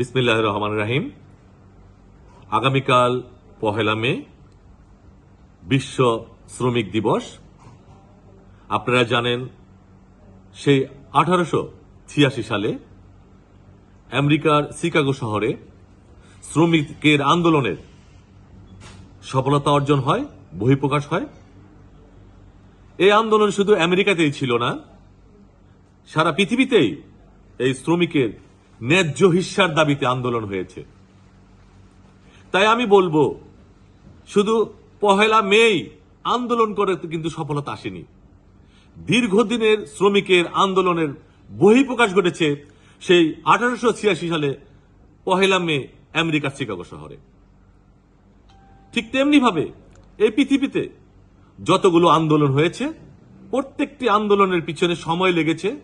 বিসমিল্লাহ রহমান রাহিম। আগামীকাল পহেলা মে, বিশ্ব শ্রমিক দিবস। আপনারা জানেন, সেই আঠারোশো ছিয়াশি সালে আমেরিকার শিকাগো শহরে শ্রমিকের আন্দোলনের সফলতা অর্জন হয়, বহিঃপ্রকাশ হয়। এই আন্দোলন শুধু আমেরিকাতেই ছিল না, সারা পৃথিবীতেই এই শ্রমিকের ন্যায্য হিস্যার দাবিতে আন্দোলন হয়েছে। তাই আমি বলব, শুধু পহেলা মেই আন্দোলন করে কিন্তু সফলতা আসেনি। দীর্ঘদিনের শ্রমিকের আন্দোলনের বহিঃপ্রকাশ ঘটেছে সেই আঠারোশো ছিয়াশি সালে পহেলা মে আমেরিকার শিকাগো শহরে। ঠিক তেমনি ভাবে এই পৃথিবীতে যতগুলো আন্দোলন হয়েছে, প্রত্যেকটি আন্দোলনের পিছনে সময় লেগেছে,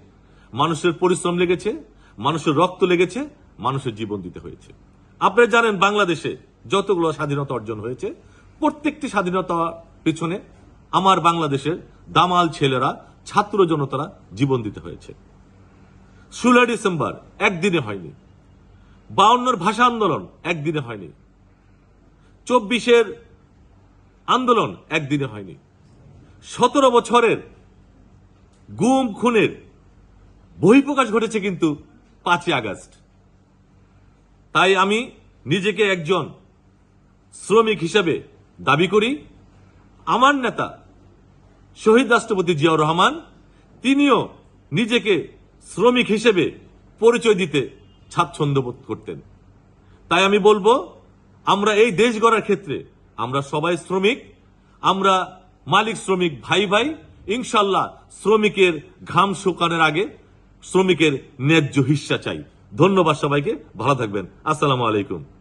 মানুষের পরিশ্রম লেগেছে মানুষের রক্ত লেগেছে, মানুষের জীবন দিতে হয়েছে। আপনারা জানেন বাংলাদেশে যতগুলো স্বাধীনতা অর্জন হয়েছে, প্রত্যেকটি স্বাধীনতা পিছনে আমার বাংলাদেশের দামাল ছেলেরা, ছাত্র জনতারা জীবন দিতে হয়েছে। ষোলো ডিসেম্বর একদিনে হয়নি। বাউন্নর ভাষা আন্দোলন একদিনে হয়নি। চব্বিশের আন্দোলন একদিনে হয়নি। সতেরো বছরের গুম, খুনের বহিঃপ্রকাশ ঘটেছে কিন্তু পাঁচই আগস্ট। তাই আমি নিজেকে একজন শ্রমিক হিসেবে দাবি করি। আমার নেতা শহীদ রাষ্ট্রপতি জিয়াউর রহমান, তিনিও নিজেকে শ্রমিক হিসেবে পরিচয় দিতে স্বাচ্ছন্দ্য বোধ করতেন। তাই আমি বলব, আমরা এই দেশ গড়ার ক্ষেত্রে আমরা সবাই শ্রমিক, আমরা মালিক শ্রমিক ভাই ভাই, ইনশাল্লাহ শ্রমিকের ঘাম শুকানোর আগে শ্রমিকের ন্যায্য হিস্সা চাই। ধন্যবাদ সবাইকে ভালো থাকবেন। আসসালামু আলাইকুম।